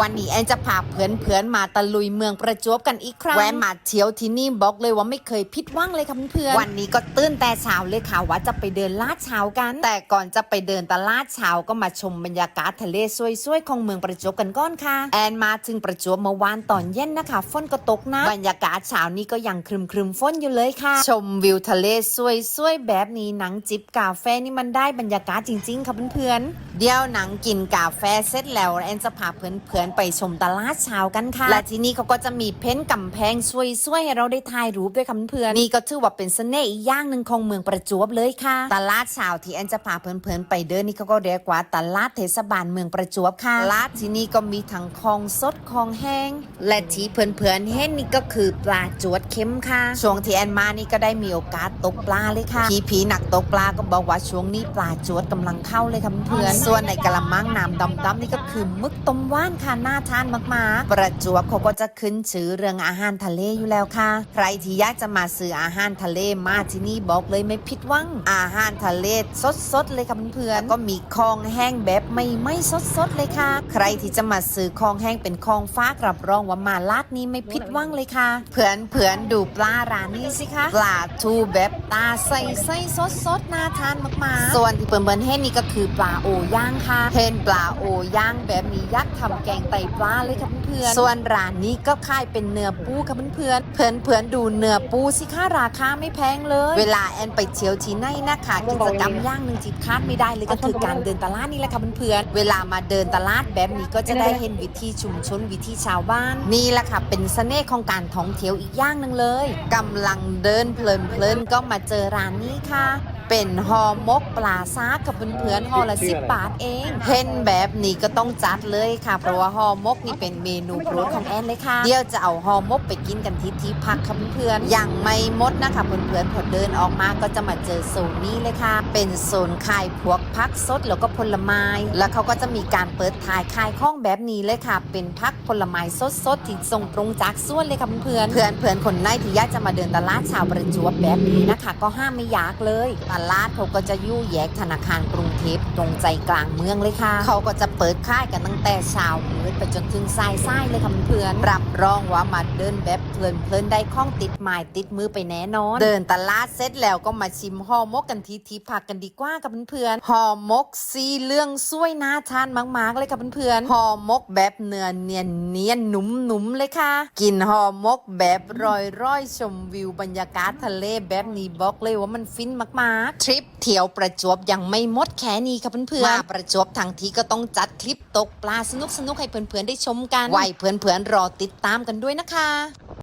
วันนี้แอนจะพาเพื่อนๆมาตะลุยเมืองประจวบกันอีกครั้งแวะมาเที่ยวที่นี่บอกเลยว่าไม่เคยผิดหวังเลยค่ะเพื่อนๆวันนี้ก็ตื่นแต่เช้าเลยค่ะว่าจะไปเดินลาดเช้ากัน แต่ก่อนจะไปเดินตลาดเช้าก็มาชมบรรยากาศทะเลสวยๆของเมืองประจวบกันก่อนค่ะแอนมาถึงประจวบเมื่อวานตอนเย็นนะคะฝนก็ตกนะบรรยากาศเช้านี้ก็ยังครึมๆฝนอยู่เลยค่ะ ชมวิวทะเลสวยๆแบบนี้หนังจิบกาแฟนี่มันได้บรรยากาศจริงๆค่ะเพื่อนๆเดี๋ยวหนังกินกาแฟเสร็จแล้วแอนจะพาเพื่อนๆไปชมตลาดเช้ากันค่ะ และที่นี่เขาก็จะมีเพ้นท์กำแพงสวยๆให้เราได้ถ่ายรูปด้วยค่ะเพื่อนๆนี่ก็ถือว่าเป็นเสน่ห์อีกอย่างหนึ่งของเมืองประจวบเลยค่ะ ตลาดเช้าที่แอนจะพาเพื่อนๆไปเดินนี่เขาก็เรียกว่าตลาดเทศบาลเมืองประจวบค่ะตลาดที่นี่ก็มีทั้งของสดของแห้ง และที่เพื่อนๆเห็นนี่ก็คือปลาจวดเค็มค่ะช่วงที่แอนมานี่ก็ได้มีโอกาสตกปลาเลยค่ะพี่ผีหนักตกปลาก็บอกว่าช่วงนี้ปลาจวดกำลังเข้าเลยค่ะเพื่อนๆส่วนในกระมังน้ำดำๆนี่ก็คือมึกต้มว่านค่ะน่าทานมากๆ ประจวบเขาก็จะขึ้นชื่อเรื่องอาหารทะเลอยู่แล้วค่ะ ใครที่อยากจะมาซื้ออาหารทะเลมาที่นี่บอกเลยไม่ผิดหวัง อาหารทะเลสดๆเลยค่ะเพื่อนๆก็มีของแห้งแบบไม่ไม่สดๆเลยค่ะ ใครที่จะมาซื้อของแห้งเป็นของฟ้ากรับรองว่ามาลาดนี้ไม่ผิดหวังเลยค่ะ เพื่อนเพื่อนดูปลาร้านนี้สิคะปลาทูแบบตาใสใสสดๆน่าทานมากๆ ส่วนที่เพื่อนเห็นนี่ก็คือปลาโอย่างค่ะเห็นปลาโอย่างแบบนี้ยักษ์ทำแกงไตปลาเลยค่ะเพื่อนส่วนร้านนี้ก็ค่ายเป็นเนื้อปูค่ะเพื่อนเพื่อนเพื่อนดูเนื้อปูสิค่ะราคาไม่แพงเลย เวลาแอนไปเที่ยวที่ไหนนะคะกิจกรรมย่างหนึ่งที่คาดไม่ได้เลยก็คือการเดินตลาดนี่แหละค่ะเพื่อนเวลามาเดินตลาดแบบนี้ก็จะได้เห็นวิถีชุมชนวิถีชาวบ้าน นี่แหละค่ะเป็นเสน่ห์ของการท่องเที่ยวอีกอย่างหนึ่งเลยกำลังเดินเพลินๆก็มาเจอร้านนี้ค่ะ เป็นห่อหมกปลาซากกับเพื่อนๆห่อละสิบบาทเอง เห็นแบบนี้ก็ต้องจัดเลยค่ะ เพราะว่าห่อหมกนี่เป็นเมนูโปรดของแอนเลยค่ะ เดี๋ยวจะเอาห่อหมกไปกินกันที่ที่พักค่ะเพื่อนๆยังไม่หมดนะคะเพื่อนๆพอเดินออกมาก็จะมาเจอโซนนี้เลยค่ะ เป็นโซนขายพวกพักสดแล้วก็ผลไม้ แล้วเขาก็จะมีการเปิดถ่ายขายข้องแบบนี้เลยค่ะ เป็นพักผลไม้สดๆที่ส่งตรงจากสวนเลยค่ะเพื่อนๆเพื่อนเพื่อนๆคนไหนที่อยากจะมาเดินตลาดชาวประจวบแบบนี้นะคะ ก็ห้ามไม่อยากเลยตลาดเขาก็จะยู่แยกธนาคารกรุงเทพตรงใจกลางเมืองเลยค่ะ เขาก็จะเปิดค่ายกันตั้งแต่เช้ามืดไปจนถึงสายสายเลยค่ะเพื่อนรับรองว่ามาเดินแบบเพลินๆได้ข้องติดไม้ติดมือไปแน่นอน เดินตลาดเสร็จแล้วก็มาชิมห่อมกกันทีที่พักกันดีกว่ากับเพื่อนห่อมกสีเหลืองสวยน่าทานมากๆเลยค่ะเพื่อนห่อมกแบบเนื้อเนียนเนียนๆหนุ่มๆเลยค่ะ กินห่อมกแบบร่อยชมวิวบรรยากาศทะเลแบบนี้บอกเลยว่ามันฟินมากๆทริปเที่ยวประจวบยังไม่หมดแค่นี้ค่ะเพื่อนๆมาประจวบทางทีก็ต้องจัดคลิปตกปลาสนุกๆให้เพื่อนๆได้ชมกันไว้เพื่อนๆรอติดตามกันด้วยนะคะ